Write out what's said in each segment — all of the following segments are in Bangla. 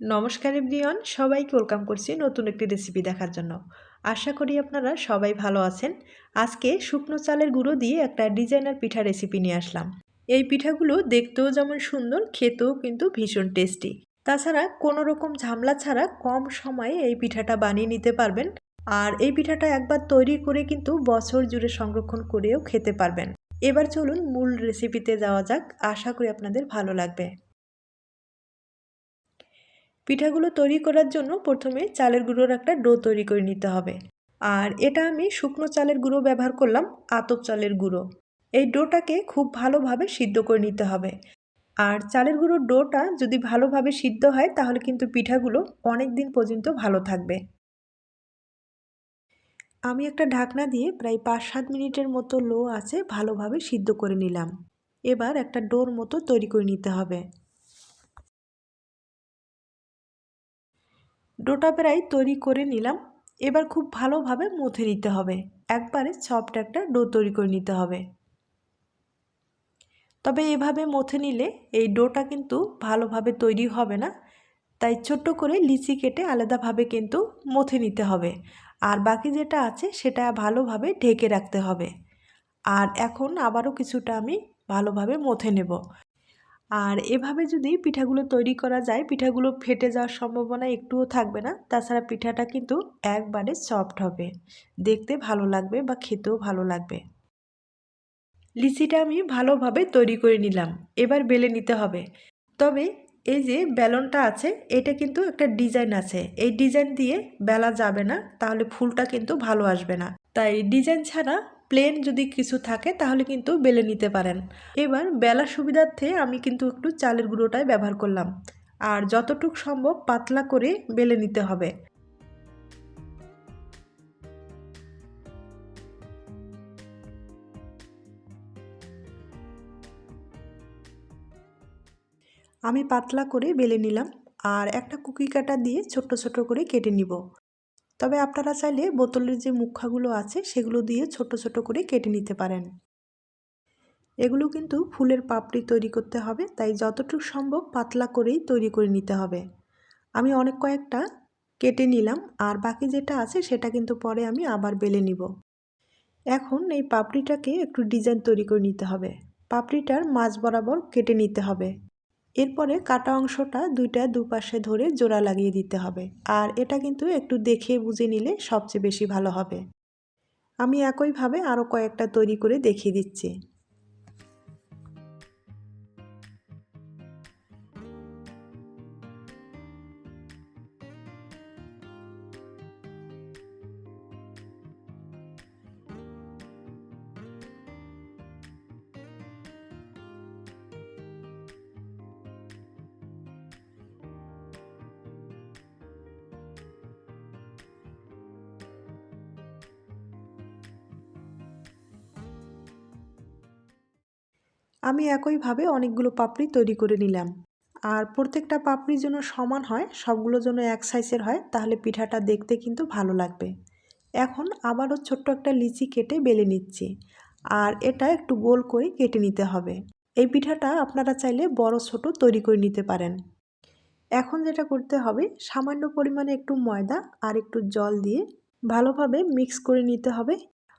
নমস্কার এভরিওয়ান, সবাইকে ওয়েলকাম করছি নতুন একটি রেসিপি দেখার জন্য। আশা করি আপনারা সবাই ভালো আছেন। আজকে শুকনো চালের গুঁড়ো দিয়ে একটা ডিজাইনার পিঠা রেসিপি নিয়ে আসলাম। এই পিঠাগুলো দেখতেও যেমন সুন্দর, খেতেও কিন্তু ভীষণ টেস্টি তাছাড়া কোনো রকম ঝামলা ছাড়া কম সময়ে এই পিঠাটা বানিয়ে নিতে পারবেন। আর এই পিঠাটা একবার তৈরি করে কিন্তু বছর জুড়ে সংরক্ষণ করেও খেতে পারবেন। এবার চলুন মূল রেসিপিতে যাওয়া যাক। আশা করি আপনাদের ভালো লাগবে। পিঠাগুলো তৈরি করার জন্য প্রথমে চালের গুঁড়োর একটা ডো তৈরি করে নিতে হবে। আর এটা আমি শুকনো চালের গুঁড়ো ব্যবহার করলাম, আতপ চালের গুঁড়ো। এই ডোটাকে খুব ভালোভাবে সিদ্ধ করে নিতে হবে। আর চালের গুঁড়োর ডোটা যদি ভালোভাবে সিদ্ধ হয়, তাহলে কিন্তু পিঠাগুলো অনেক দিন পর্যন্ত ভালো থাকবে। আমি একটা ঢাকনা দিয়ে প্রায় পাঁচ সাত মিনিটের মতো লো আছে ভালোভাবে সিদ্ধ করে নিলাম। এবার একটা ডোর মতো তৈরি করে নিতে হবে। ডোটা প্রায় তৈরি করে নিলাম। এবার খুব ভালোভাবে মথে নিতে হবে। একবারে সফট একটা ডো তৈরি করে নিতে হবে। তবে এভাবে মথে নিলে এই ডোটা কিন্তু ভালোভাবে তৈরি হবে না। তাই ছোট্ট করে লিচি কেটে আলাদাভাবে কিন্তু মথে নিতে হবে। আর বাকি যেটা আছে সেটা ভালোভাবে ঢেকে রাখতে হবে। আর এখন আবারও কিছুটা আমি ভালোভাবে মথে নেব। আর এভাবে যদি পিঠাগুলো তৈরি করা যায়, পিঠাগুলো ফেটে যাওয়ার সম্ভাবনা একটুও থাকবে না। তাছাড়া পিঠাটা কিন্তু একবারে সফট হবে। দেখতে ভালো লাগবে বা খেতেও ভালো লাগবে। লিচিটা আমি ভালোভাবে তৈরি করে নিলাম। এবার বেলে নিতে হবে। তবে এই যে বেলনটা আছে, এটা কিন্তু একটা ডিজাইন আছে। এই ডিজাইন দিয়ে বেলা যাবে না, তাহলে ফুলটা কিন্তু ভালো আসবে না। তাই ডিজাইন ছাড়া প্লেন যদি কিছু থাকে, তাহলে কিন্তু বেলে নিতে পারেন। এবার বেলার সুবিধার্থে আমি কিন্তু একটু চালের গুঁড়োটাই ব্যবহার করলাম। আর যতটুক সম্ভব পাতলা করে বেলে নিতে হবে। আমি পাতলা করে বেলে নিলাম। আর একটা কুকি কাটা দিয়ে ছোট্ট ছোট করে কেটে নিব। তবে আপনারা চাইলে বোতলের যে মুখাগুলো আছে সেগুলো দিয়ে ছোট ছোট করে কেটে নিতে পারেন। এগুলো কিন্তু ফুলের পাপড়ি তৈরি করতে হবে, তাই যতটুকু সম্ভব পাতলা করেই তৈরি করে নিতে হবে। আমি অনেক কয়েকটা কেটে নিলাম, আর বাকি যেটা আছে সেটা কিন্তু পরে আমি আবার বেলে নিব। এখন এই পাপড়িটাকে একটু ডিজাইন তৈরি করে নিতে হবে। পাপড়িটার মাঝ বরাবর কেটে নিতে হবে। এরপরে কাটা অংশটা দুইটা দুপাশে ধরে জোড়া লাগিয়ে দিতে হবে। আর এটা কিন্তু একটু দেখে বুঝে নিলে সবচেয়ে বেশি ভালো হবে। আমি একইভাবে আরও কয়েকটা তৈরি করে দেখিয়ে দিচ্ছি। আমি একইভাবে অনেকগুলো পাপড়ি তৈরি করে নিলাম। আর প্রত্যেকটা পাপড়ির জন্য সমান হয়, সবগুলো জন্য এক সাইজের হয়, তাহলে পিঠাটা দেখতে কিন্তু ভালো লাগবে। এখন আবারও ছোট্ট একটা লিচি কেটে বেলে নিচ্ছি। আর এটা একটু গোল করে কেটে নিতে হবে। এই পিঠাটা আপনারা চাইলে বড় ছোট তৈরি করে নিতে পারেন। এখন যেটা করতে হবে, সামান্য পরিমাণে একটু ময়দা আর একটু জল দিয়ে ভালোভাবে মিক্স করে নিতে হবে।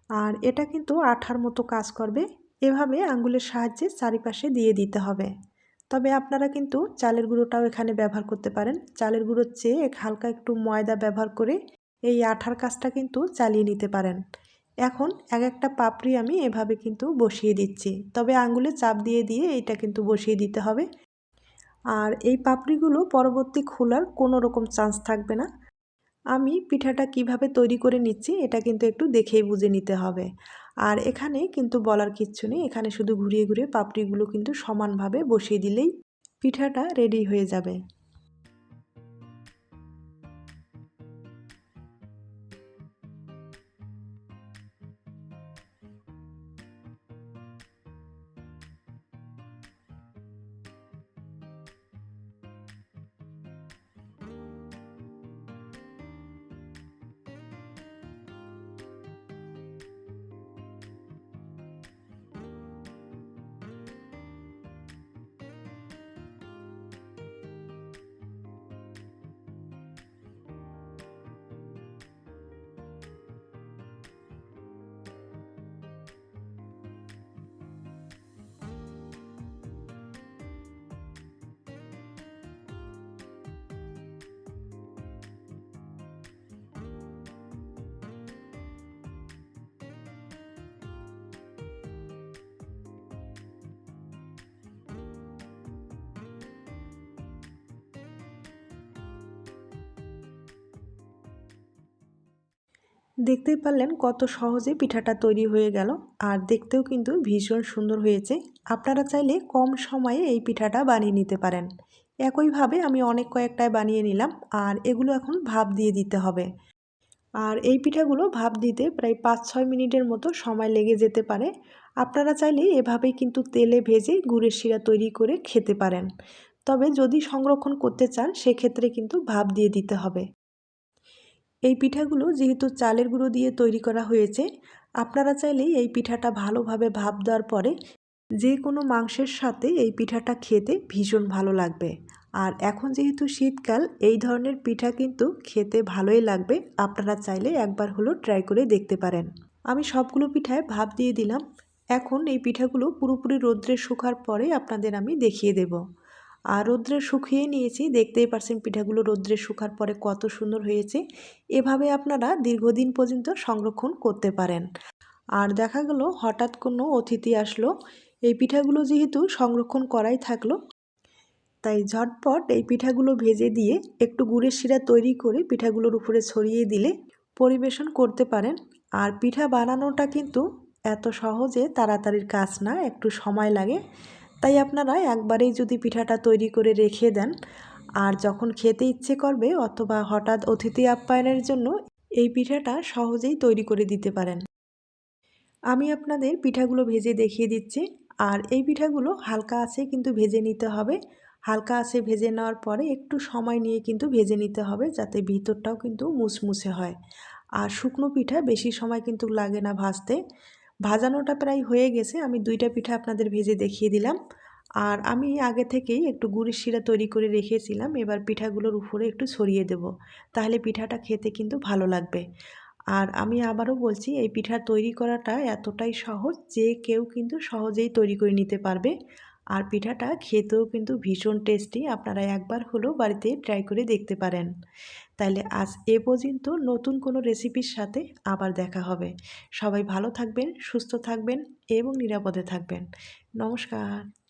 আর এটা কিন্তু আঠার মতো কাজ করবে। এভাবে আঙ্গুলের সাহায্যে চারিপাশে দিয়ে দিতে হবে। তবে আপনারা কিন্তু চালের গুঁড়োটাও এখানে ব্যবহার করতে পারেন। চালের গুঁড়োর চেয়ে হালকা একটু ময়দা ব্যবহার করে এই আঠার কাজটা কিন্তু চালিয়ে নিতে পারেন। এখন এক একটা পাপড়ি আমি এভাবে কিন্তু বসিয়ে দিচ্ছি। তবে আঙ্গুলে চাপ দিয়ে দিয়ে এইটা কিন্তু বসিয়ে দিতে হবে। আর এই পাপড়িগুলো পরবর্তী খোলার কোনো রকম চান্স থাকবে না। আমি পিঠাটা কীভাবে তৈরি করে নিচ্ছি এটা কিন্তু একটু দেখেই বুঝে নিতে হবে। আর এখানে কিন্তু বলার কিচ্ছু নেই। এখানে শুধু ঘুরিয়ে ঘুরিয়ে পাপড়িগুলো কিন্তু সমানভাবে বসিয়ে দিলেই পিঠাটা রেডি হয়ে যাবে। দেখতেই পারলেন কত সহজে পিঠাটা তৈরি হয়ে গেল, আর দেখতেও কিন্তু ভীষণ সুন্দর হয়েছে। আপনারা চাইলে কম সময়ে এই পিঠাটা বানিয়ে নিতে পারেন। একইভাবে আমি অনেক কয়েকটায় বানিয়ে নিলাম, আর এগুলো এখন ভাপ দিয়ে দিতে হবে। আর এই পিঠাগুলো ভাপ দিতে প্রায় পাঁচ ছয় মিনিটের মতো সময় লেগে যেতে পারে। আপনারা চাইলে এভাবেই কিন্তু তেলে ভেজে গুড়ের শিরা তৈরি করে খেতে পারেন। তবে যদি সংরক্ষণ করতে চান, সেক্ষেত্রে কিন্তু ভাপ দিয়ে দিতে হবে। এই পিঠাগুলো যেহেতু চালের গুঁড়ো দিয়ে তৈরি করা হয়েছে, আপনারা চাইলেই এই পিঠাটা ভালোভাবে ভাপ দেওয়ার পরে যে কোনো মাংসের সাথে এই পিঠাটা খেতে ভীষণ ভালো লাগবে। আর এখন যেহেতু শীতকাল, এই ধরনের পিঠা কিন্তু খেতে ভালোই লাগবে, আপনারা চাইলে একবার হলো ট্রাই করে দেখতে পারেন। আমি সবগুলো পিঠায় ভাপ দিয়ে দিলাম, এখন এই পিঠাগুলো পুরোপুরি রোদ্রে শুকার পরে আপনাদের আমি দেখিয়ে দেব। আর রোদ্রে শুকিয়ে নিয়েছি, দেখতেই পারছেন পিঠাগুলো রোদ্রে শুকার পরে কত সুন্দর হয়েছে। এভাবে আপনারা দীর্ঘদিন পর্যন্ত সংরক্ষণ করতে পারেন। আর দেখা গেল, হঠাৎ কোনো অতিথি আসলো। এই পিঠাগুলো যেহেতু সংরক্ষণ করাই থাকল, তাই ঝটপট এই পিঠাগুলো ভেজে দিয়ে একটু গুড়ের শিরা তৈরি করে পিঠাগুলোর উপরে ছড়িয়ে দিলে পরিবেশন করতে পারেন। আর পিঠা বানানোটা কিন্তু এত সহজে, তাড়াতাড়ির কাজ না, একটু সময় লাগে। তাই আপনারা একবারেই যদি পিঠাটা তৈরি করে রেখে দেন, আর যখন খেতে ইচ্ছে করবে অথবা হঠাৎ অতিথি আপ্যায়নের জন্য, এই পিঠাটা সহজেই তৈরি করে দিতে পারেন। আমি আপনাদের পিঠাগুলো ভেজে দেখিয়ে দিচ্ছি, আর এই পিঠাগুলো হালকা আছে কিন্তু ভেজে নিতে হবে। হালকা আছে ভেজে নেওয়ার পরে একটু সময় নিয়ে কিন্তু ভেজে নিতে হবে, যাতে ভিতরটাও কিন্তু মুছমুছে হয়। আর শুকনো পিঠা বেশি সময় কিন্তু লাগে না ভাজতে। ভাজানোটা প্রায় হয়ে গেছে। আমি দুইটা পিঠা আপনাদের ভেজে দেখিয়ে দিলাম। আর আমি আগে থেকেই একটু গুড়ের শিরা তৈরি করে রেখেছিলাম। এবার পিঠাগুলোর উপরে একটু ছড়িয়ে দেব। তাহলে পিঠাটা খেতে কিন্তু ভালো লাগবে। আর আমি আবারও বলছি, এই পিঠা তৈরি করাটা এতটাই সহজ যে কেউ কিন্তু সহজেই তৈরি করে নিতে পারবে। আর পিঠাটা খেতেও কিন্তু ভীষণ টেস্টি আপনারা একবার হলেও বাড়িতে ট্রাই করে দেখতে পারেন। তাইলে আজ এ পর্যন্ত নতুন কোনো রেসিপির সাথে আবার দেখা হবে। সবাই ভালো থাকবেন, সুস্থ থাকবেন এবং নিরাপদে থাকবেন। নমস্কার।